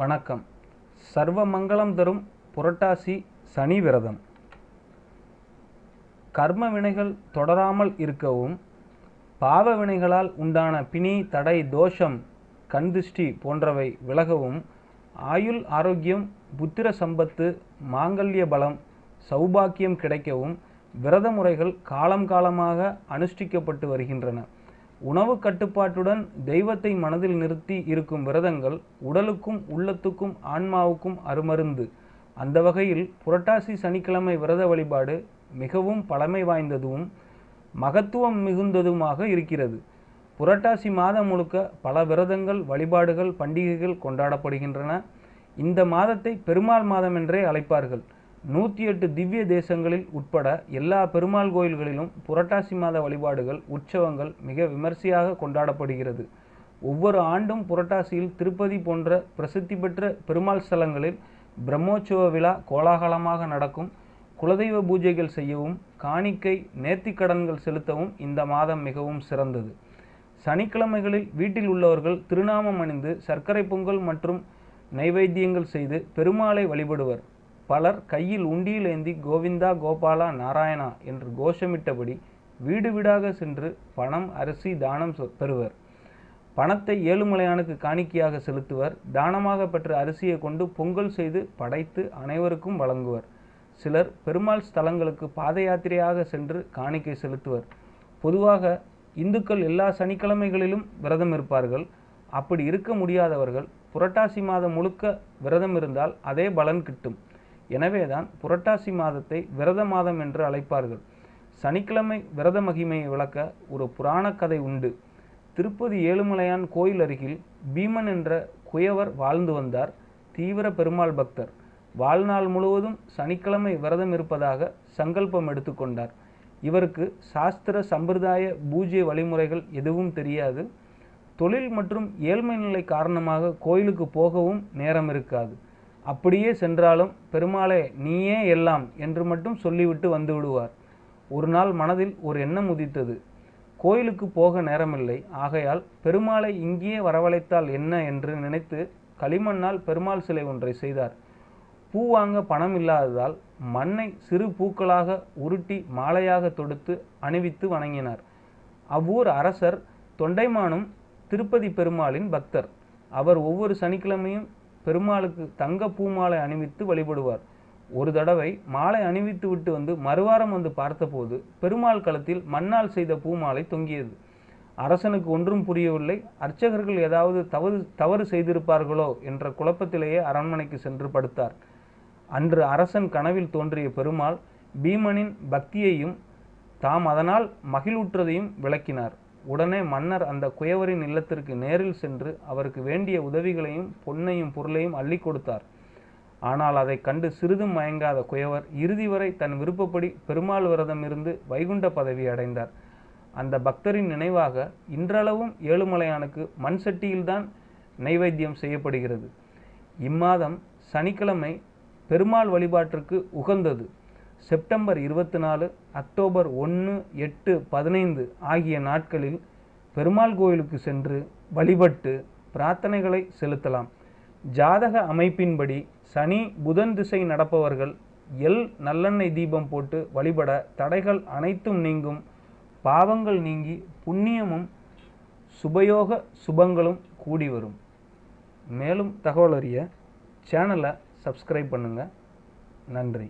வணக்கம். சர்வமங்கலம் தரும் புரட்டாசி சனி விரதம். கர்ம வினைகள் தொடராமல் இருக்கவும் பாவ வினைகளால் உண்டான பிணி தடை தோஷம் கண்திஷ்டி போன்றவை விலகவும் ஆயுள் ஆரோக்கியம் புத்திர சம்பத்து மாங்கல்ய பலம் சௌபாக்கியம் கிடைக்கவும் விரத முறைகள் காலம் காலமாக அனுஷ்டிக்கப்பட்டு வருகின்றன. உணவு கட்டுப்பாட்டுடன் தெய்வத்தை மனதில் நிறுத்தி இருக்கும் விரதங்கள் உடலுக்கும் உள்ளத்துக்கும் ஆன்மாவுக்கும் அருமருந்து. அந்த வகையில் புரட்டாசி சனிக்கிழமை விரத வழிபாடு மிகவும் பழமை வாய்ந்ததும் மகத்துவம் மிகுந்ததுமாக இருக்கிறது. புரட்டாசி மாதம் முழுக்க பல விரதங்கள் வழிபாடுகள் பண்டிகைகள் கொண்டாடப்படுகின்றன. இந்த மாதத்தை பெருமாள் மாதம் என்றே அழைப்பார்கள். நூற்றி எட்டு திவ்ய தேசங்களில் உட்பட எல்லா பெருமாள் கோயில்களிலும் புரட்டாசி மாத வழிபாடுகள் உற்சவங்கள் மிக விமர்சையாக கொண்டாடப்படுகிறது. ஒவ்வொரு ஆண்டும் புரட்டாசியில் திருப்பதி போன்ற பிரசித்தி பெற்ற பெருமாள் ஸ்தலங்களில் பிரம்மோற்சவ விழா கோலாகலமாக நடக்கும். குலதெய்வ பூஜைகள் செய்யவும் காணிக்கை நேர்த்திக்கடன்கள் செலுத்தவும் இந்த மாதம் மிகவும் சிறந்தது. சனிக்கிழமைகளில் வீட்டில் உள்ளவர்கள் திருநாமம் அணிந்து சர்க்கரை பொங்கல் மற்றும் நைவேத்தியங்கள் செய்து பெருமாளை வழிபடுவர். பலர் கையில் உண்டியில் ஏந்தி கோவிந்தா கோபாலா நாராயணா என்று கோஷமிட்டபடி வீடு வீடாக சென்று பணம் அரிசி தானம் பெறுவர். பணத்தை ஏழுமலையானுக்கு காணிக்கையாக செலுத்துவர். தானமாக பெற்ற அரிசியை கொண்டு பொங்கல் செய்து படைத்து அனைவருக்கும் வழங்குவர். சிலர் பெருமாள் ஸ்தலங்களுக்கு பாத யாத்திரையாக சென்று காணிக்கை செலுத்துவர். பொதுவாக இந்துக்கள் எல்லா சனிக்கிழமைகளிலும் விரதம் இருப்பார்கள். அப்படி இருக்க முடியாதவர்கள் புரட்டாசி மாதம் முழுக்க விரதம் இருந்தால் அதே பலன் கிட்டும். எனவேதான் புரட்டாசி மாதத்தை விரத மாதம் என்று அழைப்பார்கள். சனிக்கிழமை விரத மகிமையை விளக்க ஒரு புராணக் கதை உண்டு. திருப்பதி ஏழுமலையான் கோயில் அருகில் பீமன் என்ற குயவர் வாழ்ந்து வந்தார் தீவிர பெருமாள் பக்தர். வாழ்நாள் முழுவதும் சனிக்கிழமை விரதம் இருப்பதாக சங்கல்பம் எடுத்துக்கொண்டார் இவருக்கு சாஸ்திர சம்பிரதாய பூஜை வழிமுறைகள் எதுவும் தெரியாது. தொழில் மற்றும் ஏழ்மை நிலை காரணமாக கோயிலுக்கு போகவும் நேரம் இருக்காது. அப்படியே சென்றாலும் பெருமாளே நீயே எல்லாம் என்று மட்டும் சொல்லிவிட்டு வந்து விடுவார். ஒரு நாள் மனதில் ஒரு எண்ணம் உதித்தது. கோயிலுக்கு போக நேரமில்லை. ஆகையால் பெருமாளை இங்கேயே வரவழைத்தால் என்ன? என்று நினைத்து களிமண்ணால் பெருமாள் சிலை ஒன்றை செய்தார். பூ வாங்க பணம் இல்லாததால் மண்ணை சிறு பூக்களாக உருட்டி மாலையாக தொடுத்து அணிவித்து வணங்கினார். அவ்வூர் அரசர் தொண்டைமானும் திருப்பதி பெருமாளின் பக்தர். அவர் ஒவ்வொரு சனிக்கிழமையும் பெருமாளுக்கு தங்க பூமாலை அணிவித்து வழிபடுவார். ஒரு தடவை மாலை அணிவித்து விட்டு வந்து மறுவாரம் வந்து பார்த்தபோது பெருமாள் களத்தில் மண்ணால் செய்த பூமாலை தொங்கியது. அரசனுக்கு ஒன்றும் புரியவில்லை. அர்ச்சகர்கள் ஏதாவது தவறு தவறு செய்திருப்பார்களோ என்ற குழப்பத்திலேயே அரண்மனைக்கு சென்று படுத்தார். அன்று அரசன் கனவில் தோன்றிய பெருமாள் பீமனின் பக்தியையும் தாம் அதனால் மகிழ்வுற்றதையும் விளக்கினார். உடனே மன்னர் அந்த குயவரின் இல்லத்திற்கு நேரில் சென்று அவருக்கு வேண்டிய உதவிகளையும் பொன்னையும் பொருளையும் அள்ளி கொடுத்தார். ஆனால் அதை கண்டு சிறிதும் மயங்காத குயவர் இறுதி வரை தன் விருப்பப்படி பெருமாள் விரதம் இருந்து வைகுண்ட பதவி அடைந்தார். அந்த பக்தரின் நினைவாக இன்றளவும் ஏழுமலையானுக்கு மண் சட்டியில்தான் நைவேத்தியம் செய்யப்படுகிறது. இம்மாதம் சனிக்கிழமை பெருமாள் வழிபாட்டிற்கு உகந்தது. செப்டம்பர் இருபத்தி நாலு அக்டோபர் ஒன்று எட்டு பதினைந்து ஆகிய நாட்களில் பெருமாள் கோயிலுக்கு சென்று வழிபட்டு பிரார்த்தனைகளை செலுத்தலாம். ஜாதக அமைப்பின்படி சனி புதன் திசை நடப்பவர்கள் எல் நல்லெண்ணெய் தீபம் போட்டு வழிபட தடைகள் அனைத்தும் நீங்கும். பாவங்கள் நீங்கி புண்ணியமும் சுபயோக சுபங்களும் கூடி வரும். மேலும் தகவல் அறிய சேனலை சப்ஸ்கிரைப் பண்ணுங்கள் நன்றி.